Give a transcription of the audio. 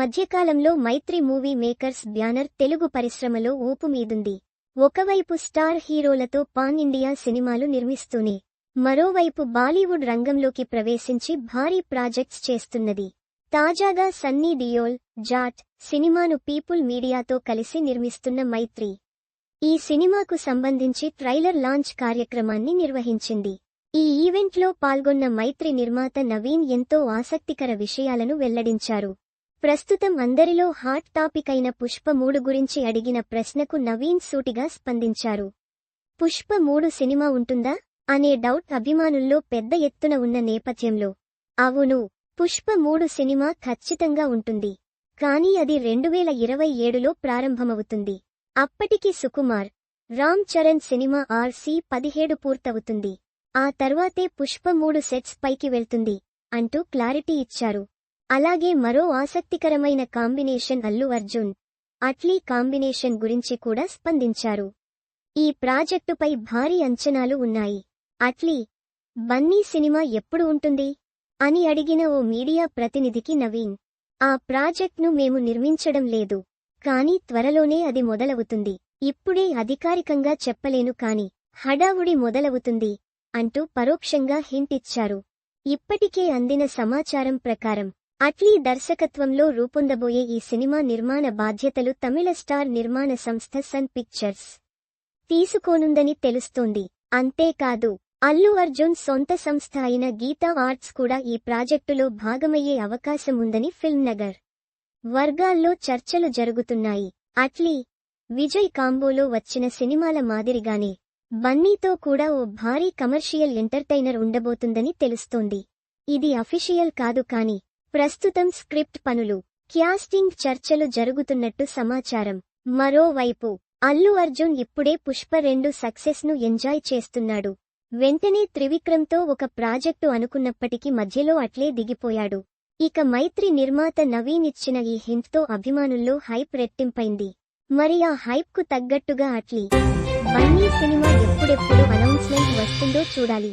మధ్యకాలంలో Mythri movie makers banner Telugu పరిశ్రమలో ఊపు మీదుంది. ఒకవైపు స్టార్ హీరోలతో పాన్ ఇండియా సినిమాలు నిర్మిస్తూనే మరోవైపు బాలీవుడ్ రంగంలోకి ప్రవేశించి భారీ ప్రాజెక్ట్స్ చేస్తున్నది. తాజాగా సన్నీ డియోల్ జాట్ సినిమాను పీపుల్ మీడియాతో కలిసి నిర్మిస్తున్న మైత్రి ఈ సినిమాకు సంబంధించి ట్రైలర్ లాంచ్ కార్యక్రమాన్ని నిర్వహించింది. ఈ ఈవెంట్లో పాల్గొన్న మైత్రి నిర్మాత నవీన్ ఎంతో ఆసక్తికర విషయాలను వెల్లడించారు. ప్రస్తుతం అందరిలో హాట్ టాపిక్ అయిన పుష్ప మూడు గురించి అడిగిన ప్రశ్నకు నవీన్ సూటిగా స్పందించారు. పుష్ప మూడు సినిమా ఉంటుందా? అనే డౌట్ అభిమానుల్లో పెద్ద ఎత్తున ఉన్న నేపథ్యంలో. అవును పుష్ప మూడు సినిమా ఖచ్చితంగా ఉంటుంది. కానీ అది రెండువేల ఇరవై ఏడులో ప్రారంభమవుతుంది. అప్పటికి సుకుమార్ రామ్ చరణ్ సినిమా ఆర్సీ పదిహేడు పూర్తవుతుంది. ఆ తర్వాతే పుష్ప మూడు సెట్స్ పైకి వెళ్తుంది అంటూ క్లారిటీ ఇచ్చారు. అలాగే మరో ఆసక్తికరమైన కాంబినేషన్ అల్లు అర్జున్. అట్లీ కాంబినేషన్ గురించి కూడా స్పందించారు. ఈ ప్రాజెక్టుపై భారీ అంచనాలు ఉన్నాయి. అట్లీ బన్నీ సినిమా ఎప్పుడు ఉంటుంది? అని అడిగిన ఓ మీడియా ప్రతినిధికి నవీన్. ఆ ప్రాజెక్ట్ను మేము నిర్మించడం లేదు. కానీ త్వరలోనే అది మొదలవుతుంది. ఇప్పుడే అధికారికంగా చెప్పలేను కాని హడావుడి మొదలవుతుంది అంటూ పరోక్షంగా హింట్ ఇచ్చారు. ఇప్పటికే అందిన సమాచారం ప్రకారం అట్లీ దర్శకత్వంలో రూపొందబోయే ఈ సినిమా నిర్మాణ బాధ్యతలు తమిళ స్టార్ నిర్మాణ సంస్థ సన్ పిక్చర్స్ తీసుకోనుందని తెలుస్తోంది. అంతేకాదు అల్లు అర్జున్ సొంత సంస్థ అయిన గీతా ఆర్ట్స్ కూడా ఈ ప్రాజెక్టులో భాగమయ్యే అవకాశం ఉందని ఫిల్మ్ నగర్ వర్గాల్లో చర్చలు జరుగుతున్నాయి. అట్లీ విజయ్ కాంబోలో వచ్చిన సినిమాల మాదిరిగానే బన్నీతో కూడా ఓ భారీ కమర్షియల్ ఎంటర్టైనర్ ఉండబోతుందని తెలుస్తోంది. ఇది అఫీషియల్ కాదు కాని ప్రస్తుతం స్క్రిప్ట్ పనులు క్యాస్టింగ్ చర్చలు జరుగుతున్నట్టు సమాచారం. మరోవైపు అల్లు అర్జున్ ఇప్పుడే పుష్ప రెండు సక్సెస్ను ఎంజాయ్ చేస్తున్నాడు. వెంటనే త్రివిక్రమ్తో ఒక ప్రాజెక్టు అనుకున్నప్పటికీ మధ్యలో అట్లే దిగిపోయాడు. ఇక మైత్రి నిర్మాత నవీన్ ఇచ్చిన ఈ హింట్తో అభిమానుల్లో హైప్ రెట్టింపైంది. మరి ఆ హైప్కు తగ్గట్టుగా అట్లీ బన్నీ సినిమా ఎప్పుడెప్పుడు అనౌన్స్మెంట్ వస్తుందో చూడాలి.